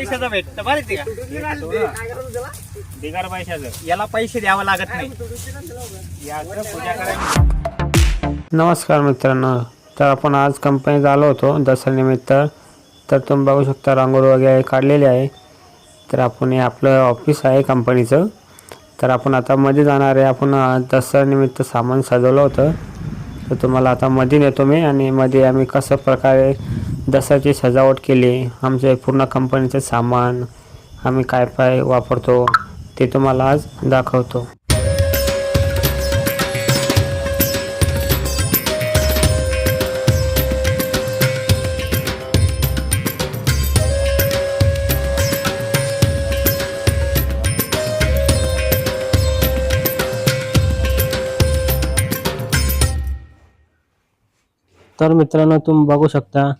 पैशाचं भेटतं बरं ते का? बिगार पैशाचं. याला पैसे द्यावं लागत नाही. याचं पूजा करायची. नमस्कार मित्रांनो. तर आपण आज कंपनीत आलो होतो दसऱ्यानिमित्त तर तुम्ही बघू शकता रांगोळी वगैरे काढलेली आहे. तर आपण हे आपलं ऑफिस आहे कंपनीचं तर आपण आता मध्ये जाणार आहे. आपण दसऱ्यानिमित्त सामान सजवलं होतं. तर तुम्हाला आता मध्ये नेतो मी. आणि मध्ये आम्ही कसं प्रकारे दसऱ्याची सजावट केली. आमचे पूर्ण कंपनीचं सामान आम्ही काय काय वापरतो ते तुम्हाला आज दाखवतो. तर मित्रांनो तुम्ही बघू शकता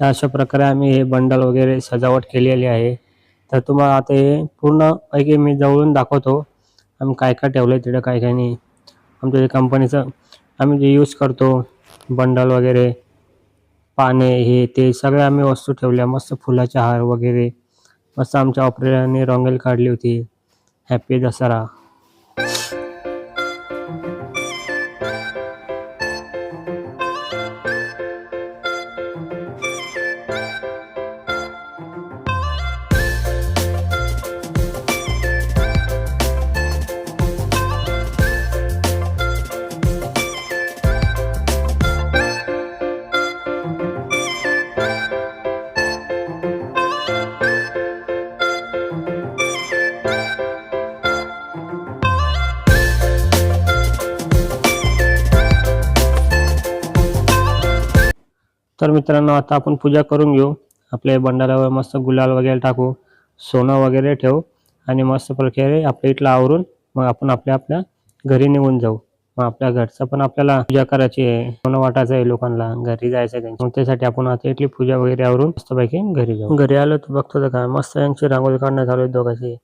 तर अशा प्रकारे आम्ही हे बंडल वगैरे सजावट केलेली आहे. तर तुम्हाला आता हे पूर्ण पैकी मी जवळून दाखवतो. आम्ही काय काय ठेवलं आहे तिथं काय काय नाही. आमच्या जे कंपनीचं आम्ही जे यूज करतो बंडल वगैरे पाने हे ते सगळे आम्ही वस्तू ठेवल्या. मस्त फुलाचे हार वगैरे. मस्त आमच्या ऑपरेटरने रंगेल काढली होती. हॅपी दसरा. तर मित्रांनो आता आपण पूजा करून घेऊ. आपल्या बंडारावर मस्त गुलाल वगैरे टाकू सोनं वगैरे ठेवू आणि मस्त प्रकारे आपल्या इथलं आवरून मग आपण आपल्या आपल्या घरी निघून जाऊ. मग आपल्या घरचं पण आपल्याला पूजा करायची आहे. सोनं वाटायचं आहे लोकांना घरी जायचं आहे मग त्यासाठी आपण आता इथली पूजा वगैरे आवरून मस्तपैकी घरी जाऊ. घरी आलो तर बघतो तर काय मस्त यांची रांगोळी काढण्यात चालू आहे दोघांची.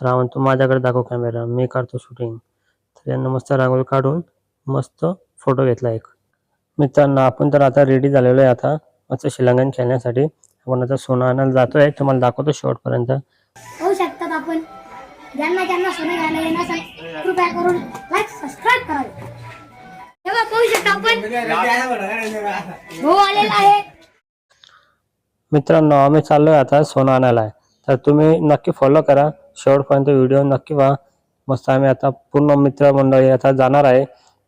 तर आपण तू माझ्याकडे दाखव कॅमेरा मी काढतो शूटिंग तर यांना मस्त रांगोळी काढून मस्त फोटो घेतला एक. मित्रांनो आपण तर आता रेडी झालेलो आहे आता. मस्त शिलांगण खेळण्यासाठी. आपण आता सोनं आणायला जातोय. तुम्हाला दाखवतो शेवटपर्यंत. होऊ शकतात आपण. ज्यांना ज्यांना सोनं घ्यायला येणार असेल, कृपया करून लाईक सबस्क्राईब करावे तेव्हा पाहू शकता आपण. भाऊ आलेला आहे. मित्रांनो आम्ही चाललोय आता सोनं आणायला. तर तुम्ही नक्की फॉलो करा. शेवटपर्यंत व्हिडिओ नक्की पहा. मस्त आम्ही आता पूर्ण मित्रमंडळी आता जाणार आहे.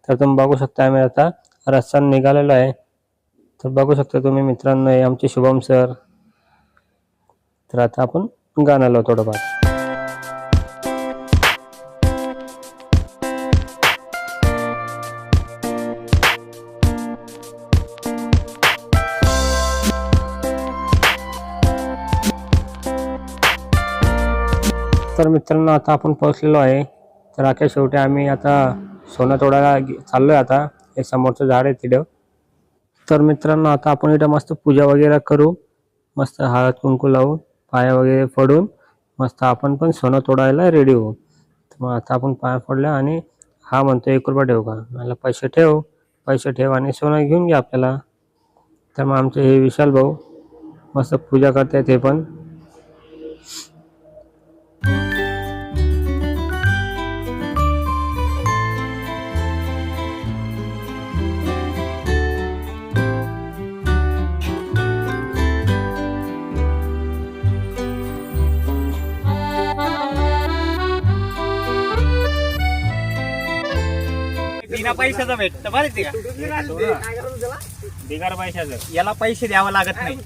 तर तुम्ही बघू शकता आम्ही आता रस्ता निघालेलो आहे. तर बघू शकता तुम्ही मित्रांनो हे आमचे शुभम सर. तर आता आपण गाणं लावू थोडंफार. तर मित्रांनो आता आपण पोहोचलेलो आहे. तर अख्या शेवटी आम्ही आता सोनं तोडायला चाललो चाललोय आता. हे समोरचं झाड आहे तिथं. तर मित्रांनो आता आपण इथं मस्त पूजा वगैरे करू. मस्त हळद कुंकू लावू पाया वगैरे पडून मस्त आपण पण सोनं तोडायला रेडी होऊ. तर मग आता आपण पाया पडल्या आणि हा म्हणतो एक रुपया ठेवू का? मला पैसे ठेव. पैसे ठेव आणि सोनं घेऊन घ्या आपल्याला. तर मग आमचे हे विशाल भाऊ मस्त पूजा करतायत हे पण. बिना पैशाचं भेटतं बरं ते का बिगार पैशाचं याला पैसे द्यावं लागत नाही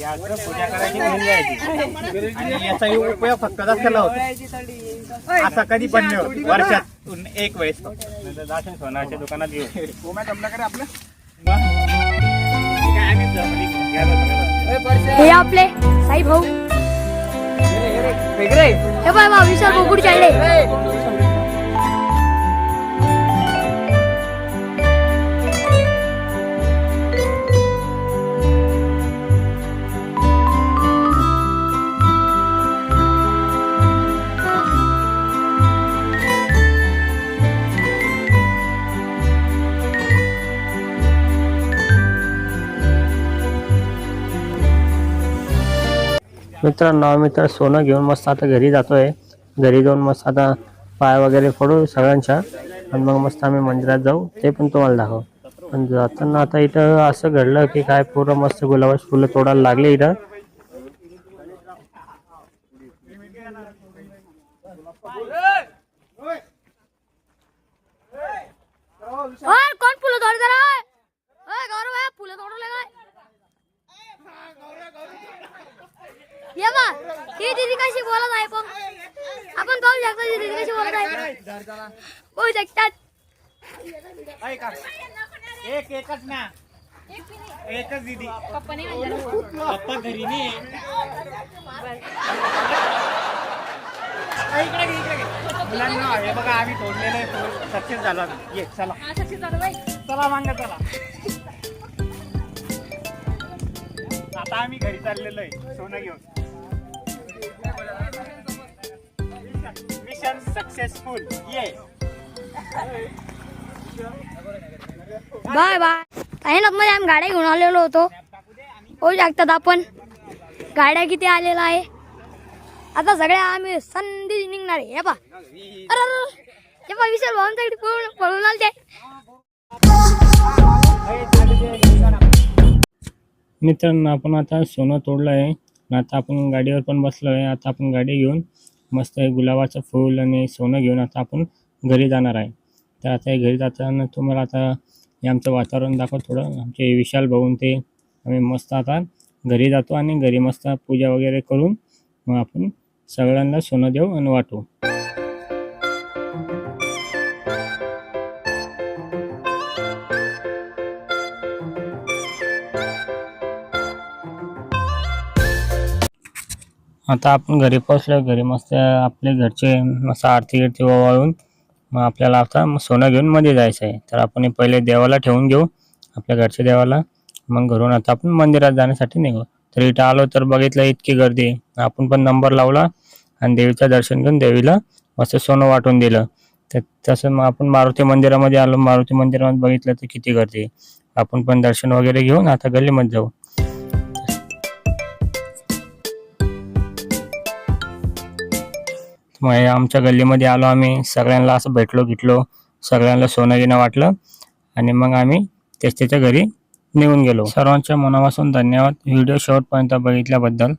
याचं पूजा करायची घेऊन जायची आणि याचा उपयोग फक्त दसऱ्याला होतो असा कधी पण नाही होत. वर्षातून एक वेळेस. नंतर जाशील सोनाच्या दुकानात घेऊ काय आम्ही जमली. घ्या बरं, घ्या बरं. हे आपले साई भाऊ हे बाय बा विशाल बोकुड चालले मित्रांनो आम्ही तर सोनं घेऊन मस्त आता घरी जातोय. घरी जाऊन मस्त आता पाय वगैरे फोडू सगळ्यांच्या. आणि मग मस्त आम्ही मंदिरात जाऊ. ते पण तुम्हाला दाखव. पण जाताना आता इथं असं घडलं की काय पूर्ण मस्त गुलाबाची फुलं तोडायला लागले इथं. ओय कोण फुलं तोड जरा ओय गौरव आहे फुलं तोडले काय ये बा ही दीदी कशी बोलत आहे पण आपण पाहू शकतो ही दीदी शकतात ऐका एक एकच ना. एकच दिदी. पप्पा घरी नाही अ, इकडे घे, इकडे घे. मुलांना हे बघा आम्ही तोडलेलं आहे सक्सेस झाला ये चला. चला मांग चला. आता आम्ही घरी चाललेलो आहे. सोनं घेऊन. मिशन सक्सेसफुल ये बाय बाय. काही ना मध्ये आम्ही गाड्या घेऊन आलेलो होतो. होऊ शकतात आपण. गाड्या किती आलेला आहे? आता सगळ्या आम्ही संधी निघणार आहे. हे पा अरे. हे पा विशाल भाऊंच्या इकडे पळून पळून आले ते. मित्रांनो आपण आता सोनं तोडलं आहे. आता आपण गाडीवर पण बसलो आहे. आता आपण गाडी घेऊन मस्त हे गुलाबाचं फूल आणि सोनं घेऊन आता आपण घरी जाणार आहे. तर आता हे घरी जाताना तुम्हाला आता हे आमचं वातावरण दाखव थोडं. आमचे विशाल भाऊन ते आम्ही मस्त आता घरी जातो आणि घरी मस्त पूजा वगैरे करून मग आपण सगळ्यांना सोनं देऊ आणि वाटू. आता आपण घरी पोहोचलो घरी मस्त आपले घरचे मस्त आरती गिरती ओवाळून मग आपल्याला आता मग सोनं घेऊन मध्ये जायचं आहे. तर आपण हे पहिले देवाला ठेवून घेऊ आपल्या घरच्या देवाला. मग घरून आता आपण मंदिरात जाण्यासाठी निघू. तर इथं आलो तर बघितलं इतकी गर्दी. आपण पण नंबर लावला आणि देवीचं दर्शन घेऊन देवीला मस्त सोनं वाटून दिलं. तर तसं मग आपण मारुती मंदिरामध्ये आलो. मारुती मंदिरामध्ये बघितलं तर किती गर्दी. आपण पण दर्शन वगैरे घेऊन आता गल्लीमध्ये जाऊ. मग आमच्या गल्लीमध्ये आलो आम्ही सगळ्यांना असं भेटलो गिटलो सगळ्यांना सोनं घेणं वाटलं आणि मग आम्ही त्याच त्याच्या घरी निघून गेलो. सर्वांच्या मनापासून धन्यवाद. व्हिडिओ शेवटपर्यंत बघितल्याबद्दल.